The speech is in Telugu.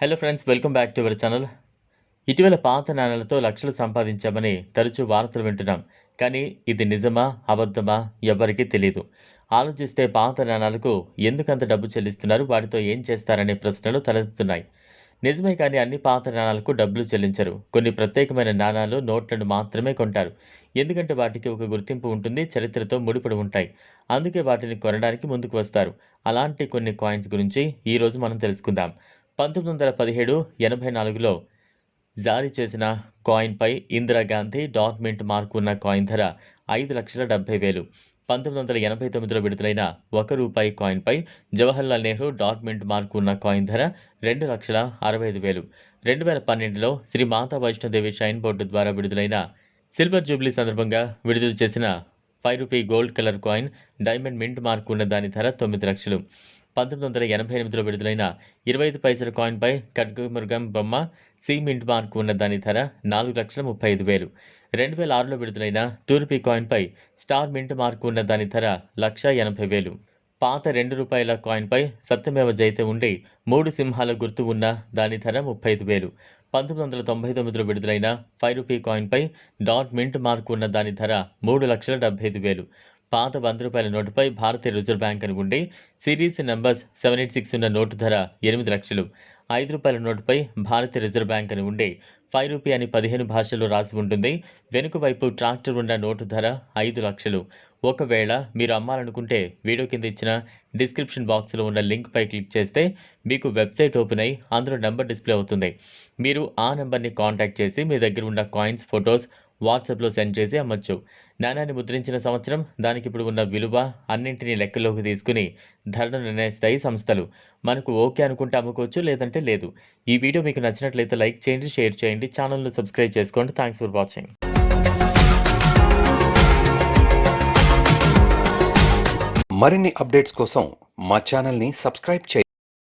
Hello friends welcome back to our channel ఇటీవల పాత నాణాలతో లక్షలు సంపాదించామని తరచూ వార్తలు వింటున్నాం. కానీ ఇది నిజమా అబద్ధమా ఎవ్వరికీ తెలియదు ఆలోచిస్తే పాత నాణాలకు ఎందుకంత డబ్బు చెల్లిస్తున్నారు వాటితో ఏం చేస్తారనే ప్రశ్నలు తలెత్తుతున్నాయి. నిజమే కానీ అన్ని పాత నాణాలకు డబ్బులు చెల్లించరు. కొన్ని ప్రత్యేకమైన నాణాలు నోట్లను మాత్రమే కొంటారు. ఎందుకంటే వాటికి ఒక గుర్తింపు ఉంటుంది చరిత్రతో ముడిపడి ఉంటాయి. అందుకే వాటిని కొనడానికి ముందుకు వస్తారు. అలాంటి కొన్ని కాయిన్స్ గురించి ఈరోజు మనం తెలుసుకుందాం. పంతొమ్మిది వందల పదిహేడు ఎనభై నాలుగులో జారీ చేసిన కాయిన్పై ఇందిరాగాంధీ డాక్మెంట్ మార్క్ ఉన్న కాయిన్ ధర ఐదు లక్షల డెబ్బై వేలు. పంతొమ్మిది వందల ఎనభై తొమ్మిదిలో విడుదలైన ఒక రూపాయి కాయిన్పై జవహర్లాల్ నెహ్రూ డాక్మెంట్ మార్క్ ఉన్న కాయిన్ ధర రెండు లక్షల అరవై ఐదు వేలు. రెండు వేల పన్నెండులో శ్రీ మాతా వైష్ణోదేవి షైన్ బోర్డు ద్వారా విడుదలైన సిల్వర్ జూబ్లీ సందర్భంగా విడుదల చేసిన five rupee gold colour coin diamond mint mark ఉన్న దాని ధర తొమ్మిది లక్షలు. పంతొమ్మిది వందల ఎనభై ఎనిమిదిలో విడుదలైన ఇరవై ఐదు పైసల కాయిన్పై ఖడ్గమృగం బొమ్మ సి మింట్ మార్కు ఉన్న దాని ధర నాలుగు లక్షల ముప్పై ఐదు వేలు. రెండు వేల ఆరులో విడుదలైన టూ రూపీ కాయిన్పై స్టార్ మింట్ మార్కు ఉన్న దాని ధర లక్ష ఎనభై వేలు. పాత రెండు రూపాయల కాయిన్పై సత్యమేవ జైతే ఉండి మూడు సింహాల గుర్తు ఉన్న దాని ధర ముప్పై ఐదు వేలు. పంతొమ్మిది వందల తొంభై తొమ్మిదిలో విడుదలైన ఫైవ్ రూపీ కాయిన్పై డాట్ మింట్ మార్కు ఉన్న దాని ధర మూడు లక్షల డెబ్బై ఐదు వేలు. పాత వంద రూపాయల నోటుపై భారతీయ రిజర్వ్ బ్యాంక్ అని ఉండి series numbers seven eight six ఉన్న నోటు ధర ఎనిమిది లక్షలు. ఐదు రూపాయల నోటుపై భారతీయ రిజర్వ్ బ్యాంక్ అని ఉండి ఫైవ్ రూపీ అని పదిహేను భాషల్లో రాసి ఉంటుంది. వెనుక వైపు ట్రాక్టర్ ఉన్న నోటు ధర ఐదు లక్షలు. ఒకవేళ మీరు అమ్మాలనుకుంటే వీడియో కింద ఇచ్చిన డిస్క్రిప్షన్ బాక్స్లో ఉన్న లింక్పై క్లిక్ చేస్తే మీకు వెబ్సైట్ ఓపెన్ అయ్యి అందులో నెంబర్ డిస్ప్లే అవుతుంది. మీరు ఆ నెంబర్ని కాంటాక్ట్ చేసి మీ దగ్గర ఉన్న కాయిన్స్ ఫొటోస్ వాట్సాప్లో సెండ్ చేసి అమ్మచ్చు. నాణ్యాన్ని ముద్రించిన సంవత్సరం దానికి ఇప్పుడు ఉన్న విలువ అన్నింటినీ లెక్కలోకి తీసుకుని ధరను నిర్ణయిస్తాయి సంస్థలు. మనకు ఓకే అనుకుంటే అమ్ముకోవచ్చు లేదంటే లేదు. ఈ వీడియో మీకు నచ్చినట్లయితే లైక్ చేయండి షేర్ చేయండి ఛానల్ను సబ్స్క్రైబ్ చేసుకోండి. Thanks for watching. మరిన్ని అప్డేట్స్ కోసం మా ఛానల్ని సబ్స్క్రైబ్ చేయండి.